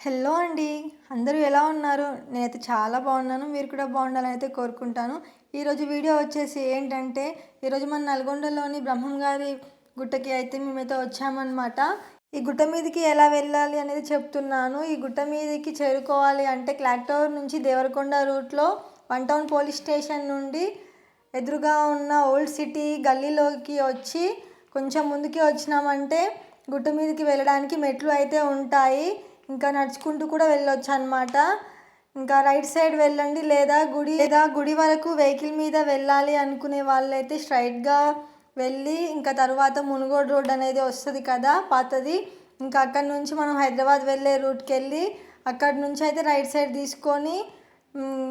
Hello అండి. అందరూ ఎలా ఉన్నారు? నేనైతే చాలా బాగున్నాను. మీరు కూడా బాగుండాలని అయితే కోరుకుంటాను. ఈరోజు వీడియో వచ్చేసి ఏంటంటే ఈరోజు మన నల్గొండలోని బ్రహ్మం గారి గుట్టకి అయితే మేమైతే వచ్చామన్నమాట. ఈ గుట్ట మీదకి ఎలా వెళ్ళాలి అనేది చెప్తున్నాను. ఈ గుట్ట మీదకి చేరుకోవాలి అంటే క్లాక్ టవర్ నుంచి దేవరకొండ రూట్లో వన్ టౌన్ పోలీస్ స్టేషన్ నుండి ఎదురుగా ఉన్న ఓల్డ్ సిటీ గల్లీలోకి వచ్చి కొంచెం ముందుకి వచ్చినామంటే గుట్ట మీదకి వెళ్ళడానికి మెట్లు అయితే ఉంటాయి. ఇంకా నడుచుకుంటూ కూడా వెళ్ళొచ్చు అనమాట ఇంకా రైట్ సైడ్ వెళ్ళండి లేదా గుడి లేదా గుడి వరకు వెహికల్ మీద వెళ్ళాలి అనుకునే వాళ్ళైతే స్ట్రైట్గా వెళ్ళి ఇంకా తర్వాత మునుగోడు రోడ్ అనేది వస్తుంది కదా పాతది. ఇంకా అక్కడ నుంచి మనం హైదరాబాద్ వెళ్ళే రూట్కి వెళ్ళి అక్కడ నుంచి అయితే రైట్ సైడ్ తీసుకొని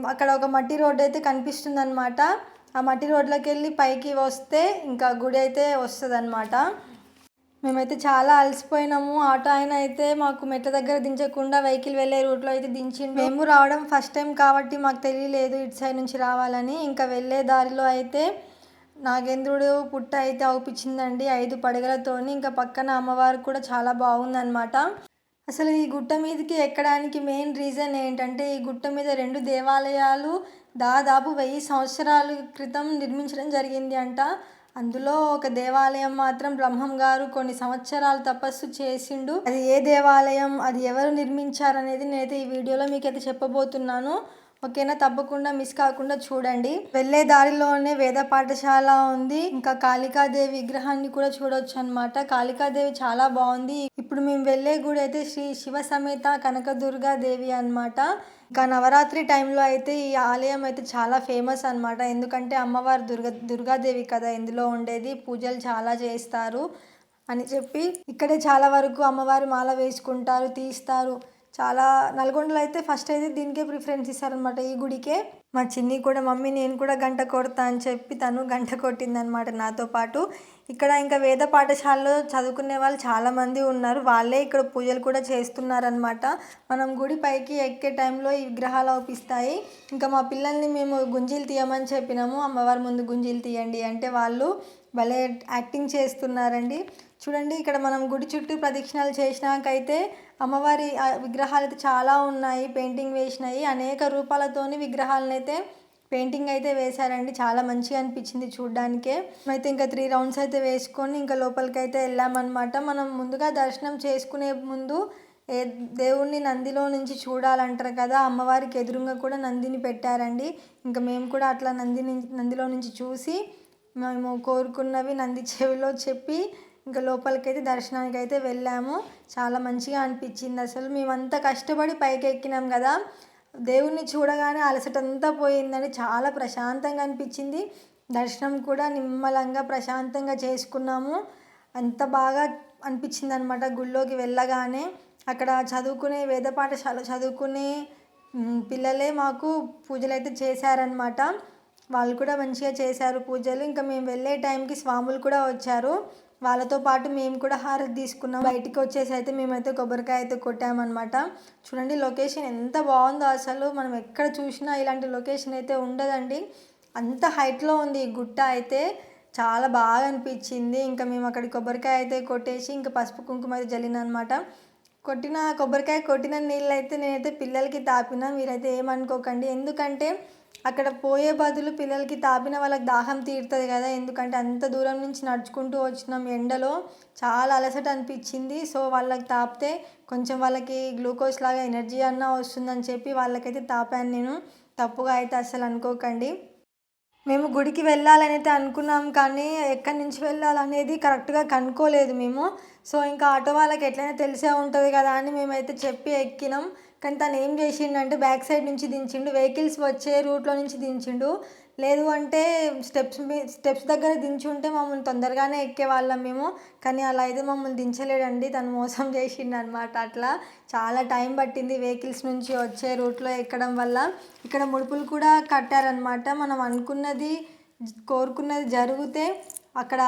అక్కడ ఒక మట్టి రోడ్ అయితే కనిపిస్తుంది అనమాట ఆ మట్టి రోడ్లోకి వెళ్ళి పైకి వస్తే ఇంకా గుడి అయితే వస్తుంది అనమాట మేమైతే చాలా అలసిపోయినాము. ఆటో ఆయన అయితే మాకు మెట్ల దగ్గర దించకుండా వెహికల్ వెళ్ళే రూట్లో అయితే దించిండు. మేము రావడం ఫస్ట్ టైం కాబట్టి మాకు తెలియలేదు ఇటు సైడ్ నుంచి రావాలని. ఇంకా వెళ్ళే దారిలో అయితే నాగేంద్రుడు పుట్ట అయితే అవుపించిందండి. ఐదు పడగలతోని ఇంకా పక్కన అమ్మవారు కూడా చాలా బాగుందన్నమాట. అసలు ఈ గుట్ట మీదకి ఎక్కడానికి మెయిన్ రీజన్ ఏంటంటే ఈ గుట్ట మీద రెండు దేవాలయాలు దాదాపు వెయ్యి సంవత్సరాల క్రితం నిర్మించడం జరిగింది అంట. అందులో ఒక దేవాలయం మాత్రం బ్రహ్మం గారు కొన్ని సంవత్సరాలు తపస్సు చేసిండు. అది ఏ దేవాలయం అది ఎవరు నిర్మించారు అనేది నేనైతే ఈ వీడియోలో మీకైతే చెప్పబోతున్నాను. ఓకేనా? తప్పకుండా మిస్ కాకుండా చూడండి. వెళ్ళే దారిలోనే వేద పాఠశాల ఉంది. ఇంకా కాళికాదేవి విగ్రహాన్ని కూడా చూడొచ్చు అనమాట కాళికాదేవి చాలా బాగుంది. ఇప్పుడు మేము వెళ్ళే గుడి అయితే శ్రీ శివ సమేత కనకదుర్గా దేవి అన్నమాట. ఇంకా నవరాత్రి టైంలో అయితే ఈ ఆలయం అయితే చాలా ఫేమస్ అనమాట ఎందుకంటే అమ్మవారు దుర్గా దుర్గాదేవి కదా ఇందులో ఉండేది. పూజలు చాలా చేస్తారు అని చెప్పి ఇక్కడే చాలా వరకు అమ్మవారి మాల వేసుకుంటారు తీస్తారు. చాలా నల్గొండలో అయితే ఫస్ట్ అయితే దీనికే ప్రిఫరెన్స్ ఇస్తారనమాట ఈ గుడికే. మా చిన్ని కూడా మమ్మీ నేను కూడా గంట కొడతా అని చెప్పి తను గంట కొట్టిందనమాట నాతో పాటు. ఇక్కడ ఇంకా వేద పాఠశాలలో చదువుకునే వాళ్ళు చాలామంది ఉన్నారు. వాళ్ళే ఇక్కడ పూజలు కూడా చేస్తున్నారనమాట మనం గుడి పైకి ఎక్కే టైంలో ఈ విగ్రహాలు అవుపిస్తాయి ఇంకా మా పిల్లల్ని మేము గుంజీలు తీయమని చెప్పినాము. అమ్మవారి ముందు గుంజీలు తీయండి అంటే వాళ్ళు భలే యాక్టింగ్ చేస్తున్నారండి. చూడండి ఇక్కడ మనం గుడి చుట్టూ ప్రదక్షిణాలు చేసినాకైతే అమ్మవారి విగ్రహాలు అయితే చాలా ఉన్నాయి. పెయింటింగ్ వేసినాయి. అనేక రూపాలతోని విగ్రహాలను అయితే పెయింటింగ్ అయితే వేశారండి. చాలా మంచిగా అనిపించింది చూడడానికే. అయితే ఇంకా త్రీ రౌండ్స్ అయితే వేసుకొని ఇంకా లోపలికి అయితే వెళ్ళామన్నమాట. మనం ముందుగా దర్శనం చేసుకునే ముందు ఏ దేవుణ్ణి నందిలో నుంచి చూడాలంటారు కదా అమ్మవారికి ఎదురుగా కూడా నందిని పెట్టారండి. ఇంకా మేము కూడా అట్లా నందిని నందిలో నుంచి చూసి మేము కోరుకున్నవి నంది చెవిలో చెప్పి ఇంకా లోపలికైతే దర్శనానికి అయితే వెళ్ళాము. చాలా మంచిగా అనిపించింది అసలు. మేమంతా కష్టపడి పైకి ఎక్కినాం కదా. దేవుణ్ణి చూడగానే అలసటంతా పోయిందని చాలా ప్రశాంతంగా అనిపించింది. దర్శనం కూడా నిమ్మలంగా ప్రశాంతంగా చేసుకున్నాము. అంత బాగా అనిపించింది అనమాట గుళ్ళోకి వెళ్ళగానే. అక్కడ చదువుకునే వేద పాఠశాల చదువుకునే పిల్లలే మాకు పూజలు అయితే చేశారనమాట వాళ్ళు కూడా మంచిగా చేశారు పూజలు. ఇంకా మేము వెళ్ళే టైంకి స్వాములు కూడా వచ్చారు. వాళ్ళతో పాటు మేము కూడా హారతి తీసుకున్నాం. బయటికి వచ్చేసి అయితే మేమైతే కొబ్బరికాయ అయితే కొట్టామన్నమాట. చూడండి లొకేషన్ ఎంత బాగుందో అసలు. మనం ఎక్కడ చూసినా ఇలాంటి లొకేషన్ అయితే ఉండదండి. అంత హైట్లో ఉంది ఈ గుట్ట అయితే. చాలా బాగా అనిపించింది. ఇంకా మేము అక్కడ కొబ్బరికాయ అయితే కొట్టేసి ఇంకా పసుపు కుంకుమ అయితే జల్లిన అనమాట కొట్టిన కొబ్బరికాయ కొట్టిన నీళ్ళు అయితే నేనైతే పిల్లలకి తాపిన. మీరైతే ఏమనుకోకండి. ఎందుకంటే అక్కడ పోయే బదులు పిల్లలకి తాపిన వాళ్ళకి దాహం తీరుతుంది కదా ఎందుకంటే అంత దూరం నుంచి నడుచుకుంటూ వచ్చినాం ఎండలో. చాలా అలసట అనిపించింది. సో వాళ్ళకి తాపితే కొంచెం వాళ్ళకి గ్లూకోజ్ లాగా ఎనర్జీ అన్నా వస్తుందని చెప్పి వాళ్ళకైతే తాపాను నేను. తప్పుగా అయితే అసలు అనుకోకండి. మేము గుడికి వెళ్ళాలని అయితే అనుకున్నాం కానీ ఎక్కడి నుంచి వెళ్ళాలనేది కరెక్ట్గా కనుక్కోలేదు మేము. సో ఇంకా ఆటో వాళ్ళకి ఎట్లయినా తెలిసే ఉంటుంది కదా అని మేమైతే చెప్పి ఎక్కినాం. కానీ తను ఏం చేసిండంటే బ్యాక్ సైడ్ నుంచి దించిండు వెహికల్స్ వచ్చే రూట్లో నుంచి దించిండు. లేదు అంటే స్టెప్స్ మీ స్టెప్స్ దగ్గర దించి ఉంటే మమ్మల్ని తొందరగానే ఎక్కేవాళ్ళం మేము. కానీ అలా అయితే మమ్మల్ని దించలేడండి తను మోసం చేసిండు అనమాట అట్లా. చాలా టైం పట్టింది వెహికల్స్ నుంచి వచ్చే రూట్లో ఎక్కడం వల్ల. ఇక్కడ ముడుపులు కూడా కట్టారనమాట. మనం అనుకున్నది కోరుకున్నది జరిగితే అక్కడ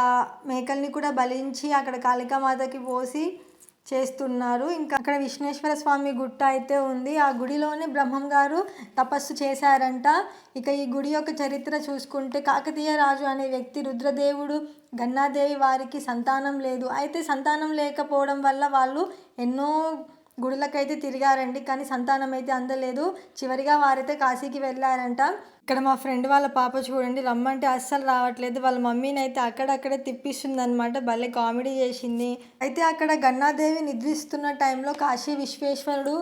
మేకల్ని కూడా బలించి అక్కడ కాళికామాతకి పోసి చేస్తున్నారు. ఇంకా అక్కడ విష్ణేశ్వర స్వామి గుట్ట అయితే ఉంది. ఆ గుడిలోనే బ్రహ్మం గారు తపస్సు చేశారంట. ఇక ఈ గుడి యొక్క చరిత్ర చూసుకుంటే కాకతీయ రాజు అనే వ్యక్తి రుద్రదేవుడు గన్నాదేవి వారికి సంతానం లేదు. అయితే సంతానం లేకపోవడం వల్ల వాళ్ళు ఎన్నో గుడులకైతే తిరిగారండి కానీ సంతానం అయితే అందలేదు. చివరిగా వారైతే కాశీకి వెళ్ళారంట. ఇక్కడ మా ఫ్రెండ్ వాళ్ళ పాప చూడండి రమ్మంటే అస్సలు రావట్లేదు. వాళ్ళ మమ్మీని అయితే అక్కడక్కడే తిప్పిస్తుంది అనమాట భలే కామెడీ చేసింది. అయితే అక్కడ గన్నాదేవి నిద్రిస్తున్న టైంలో కాశీ విశ్వేశ్వరుడు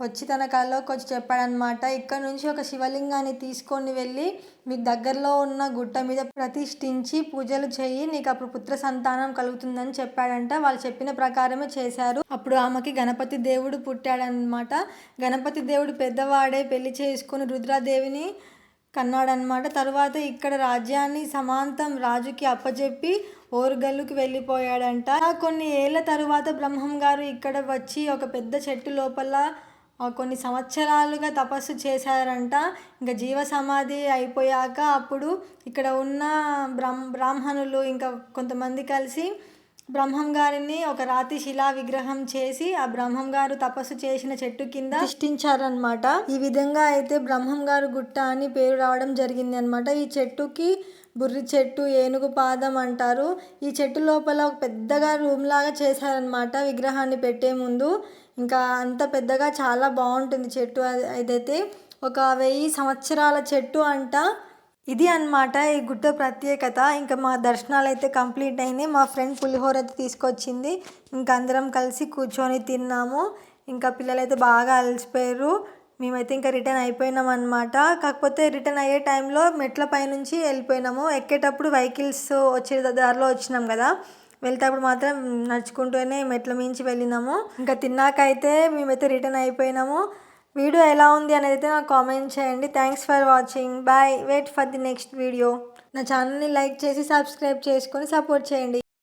వచ్చి తన కళ్ళలోకి వచ్చి చెప్పాడనమాట ఇక్కడ నుంచి ఒక శివలింగాన్ని తీసుకొని వెళ్ళి మీకు దగ్గరలో ఉన్న గుట్ట మీద ప్రతిష్ఠించి పూజలు చేయి నీకు అప్పుడు పుత్ర సంతానం కలుగుతుందని చెప్పాడంట. వాళ్ళు చెప్పిన ప్రకారమే చేశారు. అప్పుడు ఆమెకి గణపతి దేవుడు పుట్టాడనమాట గణపతి దేవుడు పెద్దవాడే పెళ్ళి చేసుకుని రుద్రాదేవిని కన్నాడనమాట తర్వాత ఇక్కడ రాజ్యాన్ని సమాంతం రాజుకి అప్పజెప్పి ఓరుగల్లుకి వెళ్ళిపోయాడంట. కొన్ని ఏళ్ళ తరువాత బ్రహ్మం గారు ఇక్కడ వచ్చి ఒక పెద్ద చెట్టు లోపల కొన్ని సంవత్సరాలుగా తపస్సు చేశారంట. ఇంకా జీవ సమాధి అయిపోయాక అప్పుడు ఇక్కడ ఉన్న బ్రహ్మ బ్రాహ్మణులు ఇంకా కొంతమంది కలిసి బ్రహ్మం గారిని ఒక రాతి శిలా విగ్రహం చేసి ఆ బ్రహ్మం గారు తపస్సు చేసిన చెట్టు కింద సృష్టించారనమాట ఈ విధంగా అయితే బ్రహ్మం గారు గుట్ట అని పేరు రావడం జరిగింది అనమాట ఈ చెట్టుకి బుర్రి చెట్టు ఏనుగు పాదం అంటారు. ఈ చెట్టు లోపల ఒక పెద్దగా రూమ్ లాగా చేశారనమాట విగ్రహాన్ని పెట్టే ముందు. ఇంకా అంత పెద్దగా చాలా బాగుంటుంది చెట్టు అది- అదైతే ఒక వెయ్యి సంవత్సరాల చెట్టు అంట. ఇది అన్నమాట ఈ గుట్ట ప్రత్యేకత. ఇంకా మా దర్శనాలు అయితే కంప్లీట్ అయినాయి. మా ఫ్రెండ్ పులిహోర అయితే తీసుకొచ్చింది. ఇంకా అందరం కలిసి కూర్చొని తిన్నాము. ఇంకా పిల్లలైతే బాగా అలసిపోయారు. మేమైతే ఇంకా రిటర్న్ అయిపోయినాం అనమాట కాకపోతే రిటర్న్ అయ్యే టైంలో మెట్ల పైనుంచి వెళ్ళిపోయినాము. ఎక్కేటప్పుడు వెహికల్స్ వచ్చే దారిలో వచ్చినాం కదా. వెళ్తేప్పుడు మాత్రం నడుచుకుంటూనే మెట్ల మించి వెళ్ళినాము. ఇంకా తిన్నాకైతే మేమైతే రిటర్న్ అయిపోయినాము. వీడియో ఎలా ఉంది అనేది అయితే నాకు కామెంట్ చేయండి. Thanks for watching bye wait for the next video నా ఛానల్ని లైక్ చేసి సబ్స్క్రైబ్ చేసుకొని సపోర్ట్ చేయండి.